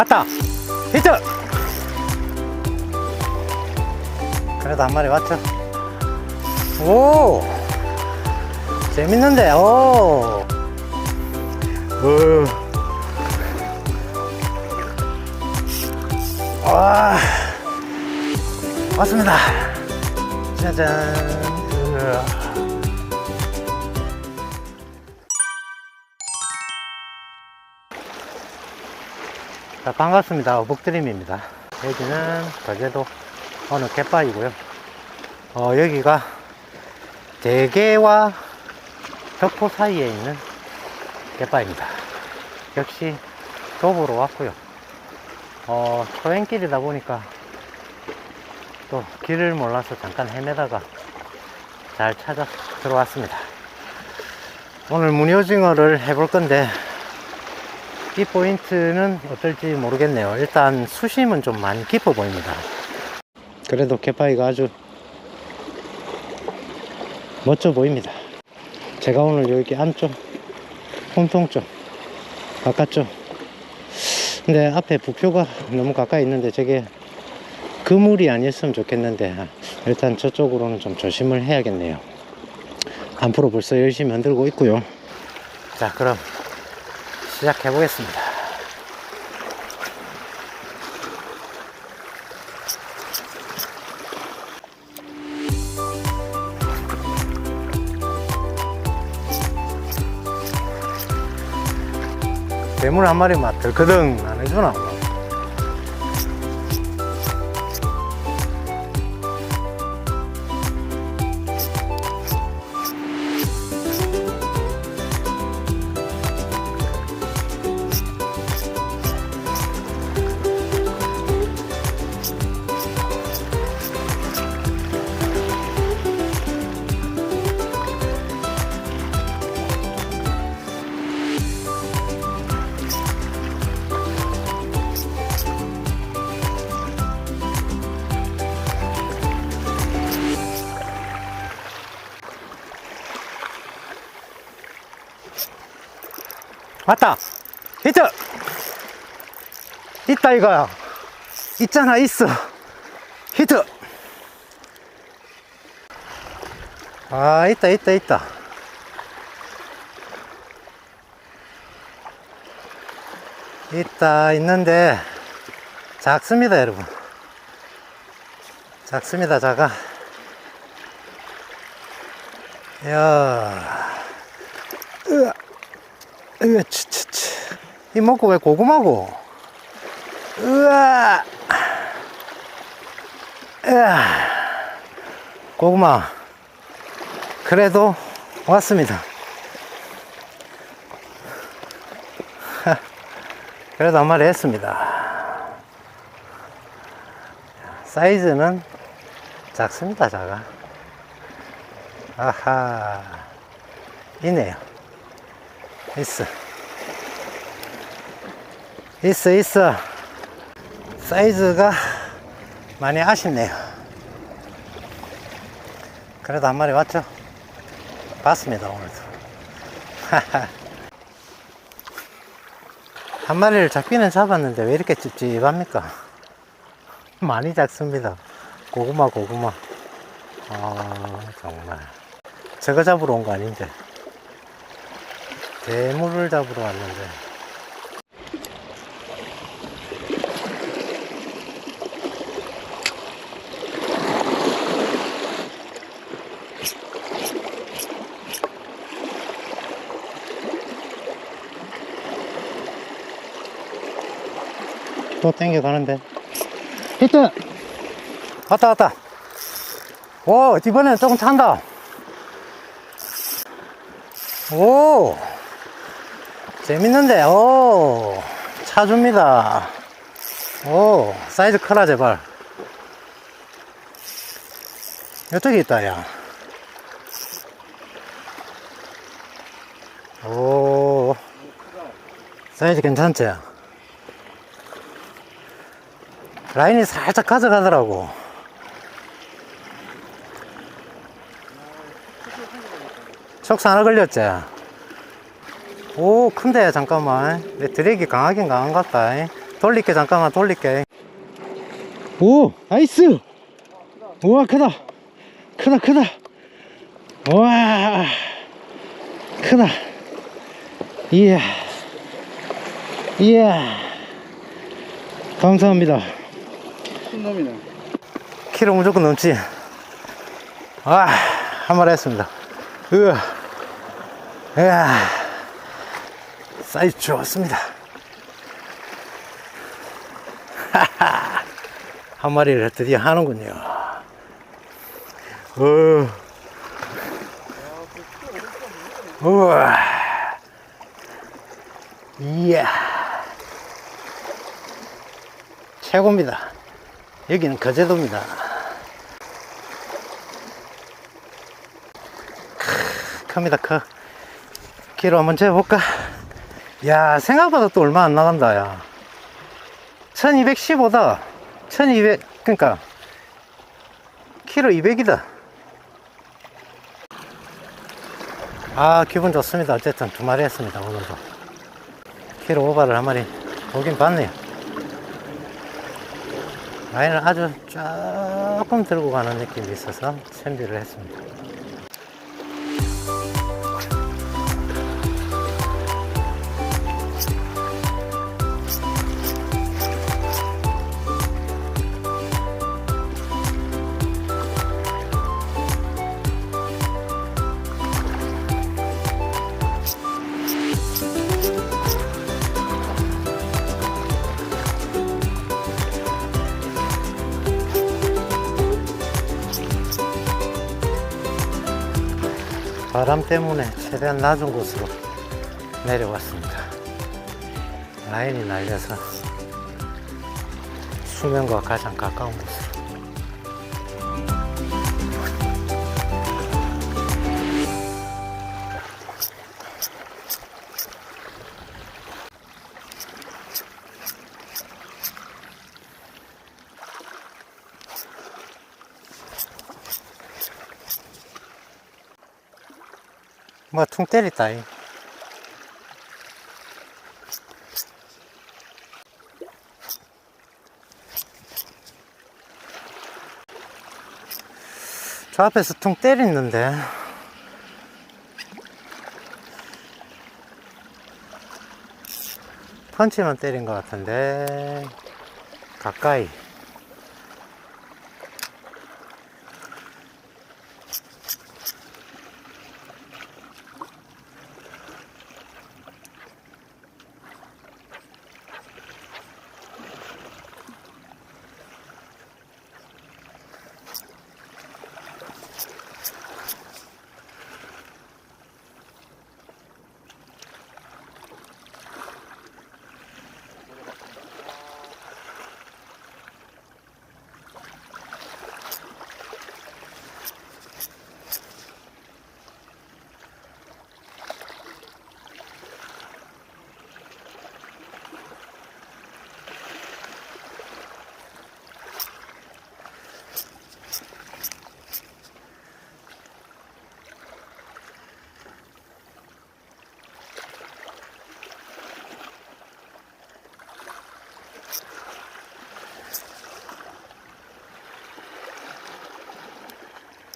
왔다. 히트 그래도 한 마리 왔죠? 오! 재밌는데 오! 으. 와. 왔습니다. 짜잔. 으아. 자, 반갑습니다. 어복드림입니다. 여기는 거제도 어느 갯바이고요. 어, 여기가 대게와 벽포 사이에 있는 갯바입니다. 역시 도보로 왔고요. 어, 초행길이다 보니까 또 길을 몰라서 잠깐 헤매다가 잘 찾아 들어왔습니다. 오늘 무늬오징어를 해볼 건데 이 포인트는 어떨지 모르겠네요. 일단 수심은 좀 많이 깊어 보입니다. 그래도 개파이가 아주 멋져 보입니다. 제가 오늘 여기 안쪽, 홈통 쪽, 바깥쪽. 근데 앞에 부표가 너무 가까이 있는데 저게 그물이 아니었으면 좋겠는데 일단 저쪽으로는 좀 조심을 해야겠네요. 안프로 벌써 열심히 흔들고 있고요. 자, 그럼 시작해 보겠습니다. 괴물 한 마리 막 덜커덩 안 해주나? 왔다! 히트! 있다 이거야. 있잖아, 있어. 히트! 아, 있다, 있다, 있다. 있다, 있는데, 작습니다, 여러분. 작습니다, 작아. 이야. 으아. 으아, 치치치. 이 먹고 왜 고구마고? 으아. 으아. 고구마. 그래도 왔습니다. 그래도 한 마리 했습니다. 사이즈는 작습니다, 작아. 아하. 이네요. 있어. 있어, 있어. 사이즈가 많이 아쉽네요. 그래도 한 마리 왔죠? 봤습니다, 오늘도. 한 마리를 잡기는 잡았는데 왜 이렇게 찝찝합니까? 많이 작습니다. 고구마, 고구마. 아, 정말. 저거 잡으러 온 거 아닌데. 대물을 잡으러 왔는데. 또 땡겨 가는데. 히트! 왔다 왔다. 오 이번엔 조금 찬다. 오 재밌는데, 오, 차 줍니다. 오, 사이즈 커라, 제발. 이쪽에 있다, 야. 오, 사이즈 괜찮지? 라인이 살짝 가져가더라고. 촉수 하나 걸렸지? 오, 큰데, 잠깐만. 내 드랙이 강하긴 강한 것 같다. 돌릴게 잠깐만 돌릴게. 오 나이스! 우와 크다. 크다 크다. 우와 크다. 이야 이야. 감사합니다. 큰 놈이네. 키로 무조건 넘지. 와한 마리 했습니다. 으아. 으아 사이즈 좋았습니다. 하하 한 마리를 드디어 하는군요. 어. 우와. 이야. 최고입니다. 여기는 거제도입니다. 크, 큽니다. 커 키로 한번 재볼까 야 생각보다 또 얼마 안 나간다 야. 1215다. 1200 그러니까 키로 200이다. 아 기분 좋습니다. 어쨌든 두 마리 했습니다 오늘도. 키로 오바를 한 마리 보긴 봤네요. 라인을 아주 조금 들고 가는 느낌이 있어서 챔비를 했습니다 바람 때문에 최대한 낮은 곳으로 내려왔습니다. 라인이 날려서 수면과 가장 가까운 곳으로. 뭐퉁 때렸다. 이. 저 앞에서 퉁 때렸는데 펀치만 때린 것 같은데 가까이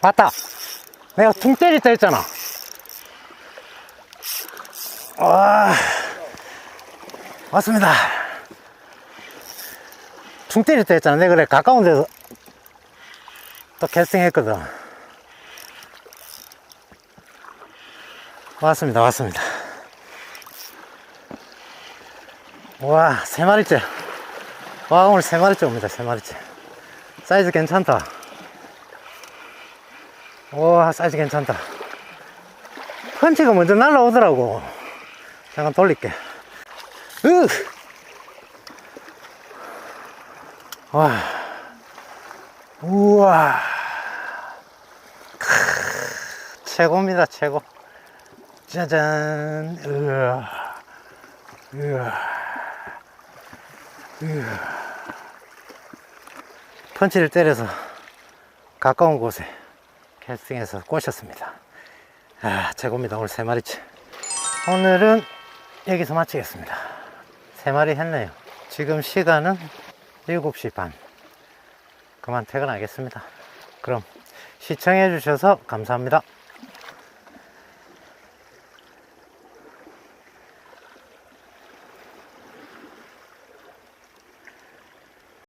맞다. 내가 퉁 때렸다 했잖아. 와, 맞습니다. 퉁 때렸다 했잖아. 내가 그래, 가까운 데서 또 캐스팅했거든. 왔습니다, 왔습니다. 와, 세 마리째. 와, 오늘 세 마리째 옵니다, 세 마리째. 사이즈 괜찮다. 와 사이즈 괜찮다. 펀치가 먼저 날라오더라고. 잠깐 돌릴게. 으! 와. 우와. 크, 최고입니다 최고. 짜잔. 으아. 으아. 으아. 펀치를 때려서 가까운 곳에 캐스팅해서 꼬셨습니다. 아, 최고입니다. 오늘 세 마리치. 오늘은 여기서 마치겠습니다. 세 마리 했네요. 지금 시간은 7시 반. 그만 퇴근하겠습니다. 그럼 시청해 주셔서 감사합니다.